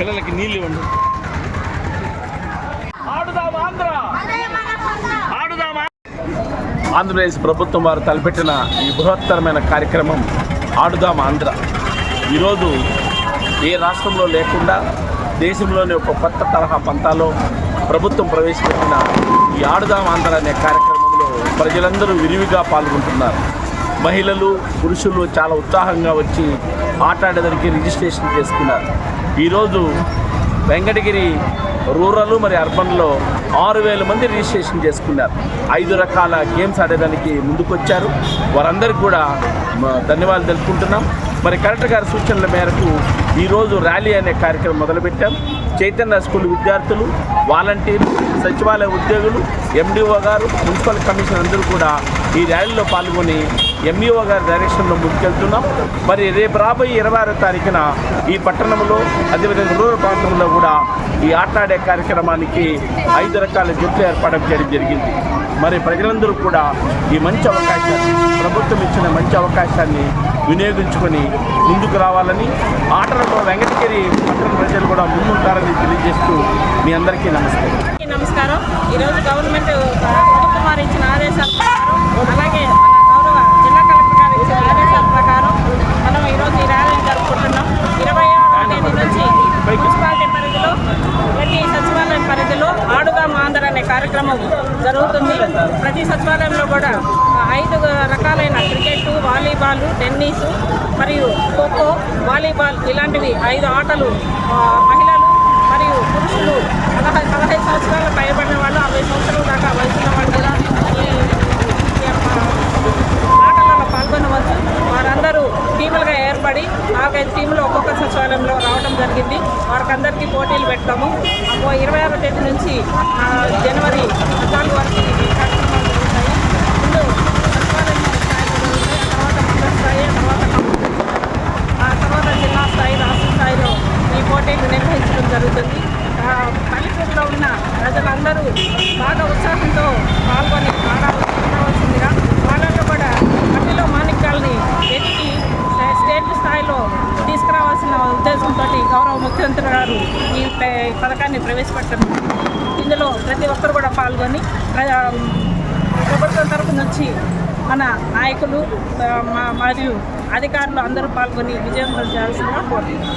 పిల్లలకి నీళ్ళు ఇవ్వండి. ఆడుదాం ఆంధ్ర. ఆడుదాం ఆంధ్రప్రదేశ్ ప్రభుత్వం వారు తలపెట్టిన ఈ బృహత్తరమైన కార్యక్రమం ఆడుదాం ఆంధ్ర. ఈరోజు ఏ రాష్ట్రంలో లేకుండా దేశంలోని ఒక కొత్త తరహా పంతాలో ప్రభుత్వం ప్రవేశపెట్టిన ఈ ఆడుదాం ఆంధ్ర అనే కార్యక్రమంలో ప్రజలందరూ విరివిగా పాల్గొంటున్నారు. మహిళలు పురుషులు చాలా ఉత్సాహంగా వచ్చి ఆట ఆడేదానికి రిజిస్ట్రేషన్ చేసుకున్నారు. ఈరోజు వెంకటగిరి రూరల్ మరి అర్బన్లో ఆరు వేల మంది రిజిస్ట్రేషన్ చేసుకున్నారు. ఐదు రకాల గేమ్స్ ఆడేదానికి ముందుకొచ్చారు. వారందరికీ కూడా ధన్యవాదాలు తెలుపుకుంటున్నాం. మరి కలెక్టర్ గారి సూచనల మేరకు ఈరోజు ర్యాలీ అనే కార్యక్రమం మొదలుపెట్టాం. చైతన్య స్కూల్ విద్యార్థులు వాలంటీర్లు సచివాలయ ఉద్యోగులు ఎండిఓ గారు మున్సిపల్ కమిషన్ అందరూ కూడా ఈ ర్యాలీలో పాల్గొని ఎంఈఓ గారి డైరెక్షన్లో ముందుకెళ్తున్నాం. మరి రేపు రాబోయే ఇరవై ఆరో తారీఖున ఈ పట్టణంలో అదేవిధంగా రూరల్ ప్రాంతంలో కూడా ఈ ఆటలాడే కార్యక్రమానికి ఐదు రకాల జట్లు ఏర్పాటు చేయడం జరిగింది. మరి ప్రజలందరూ కూడా ఈ మంచి అవకాశాన్ని ప్రభుత్వం ఇచ్చిన మంచి అవకాశాన్ని వినియోగించుకొని ముందుకు రావాలని ఆటలలో వెంకటగిరి పట్టణ ప్రజలు కూడా ముందుంటారని తెలియజేస్తూ మీ అందరికీ నమస్కారం. నమస్కారం. ఈరోజు గవర్నమెంట్ ప్రభుత్వం వారు ఇచ్చిన ఆదేశాల ప్రకారం అలాగే గౌరవ జిల్లా కలెక్టర్ గారు ఇచ్చిన ఆదేశాల ప్రకారం మనం ఈరోజు ఈ ర్యాలీని జరుపుకుంటున్నాం. ఇరవై ఆరో తేదీ నుంచి మున్సిపాలిటీ పరిధిలో ప్రతి సచివాలయం పరిధిలో ఆడుగా ఆంధ్ర అనే కార్యక్రమం జరుగుతుంది. ప్రతి సచివాలయంలో కూడా వాలీబాల్ టెన్నిస్ మరియు ఖోఖో వాలీబాల్ ఇలాంటివి ఐదు ఆటలు మహిళలు మరియు పురుషులు పదహై పదహైదు సంవత్సరాల పైబడిన వాళ్ళు అరవై సంవత్సరాల దాకా వయసున్న వాళ్ళు కూడా ఈ ఆటలలో పాల్గొనవచ్చు. వారందరూ టీములుగా ఏర్పడి నాలుగైదు టీములు ఒక్కొక్క సచివాలయంలో రావడం జరిగింది. వారికందరికీ పోటీలు పెడతాము. ఓ ఇరవై ఆరో తేదీ నుంచి జనవరి చేయడం జరుగుతుంది. పల్లెటూరులో ఉన్న ప్రజలందరూ బాగా ఉత్సాహంతో పాల్గొని బాగా ఉండవలసిందిగా వాళ్ళలో కూడా మట్టిలో మాణిక్యాలని ఎత్తి స్టేట్ స్థాయిలో తీసుకురావాల్సిన ఉద్దేశంతో గౌరవ ముఖ్యమంత్రి గారు ఈ పథకాన్ని ప్రవేశపెట్టడం ఇందులో ప్రతి ఒక్కరు కూడా పాల్గొని ప్రభుత్వం తరపు నుంచి మన నాయకులు మా- మరియు అధికారులు అందరూ పాల్గొని విజయవంతం చేయాల్సిందిగా కోరుతున్నాం.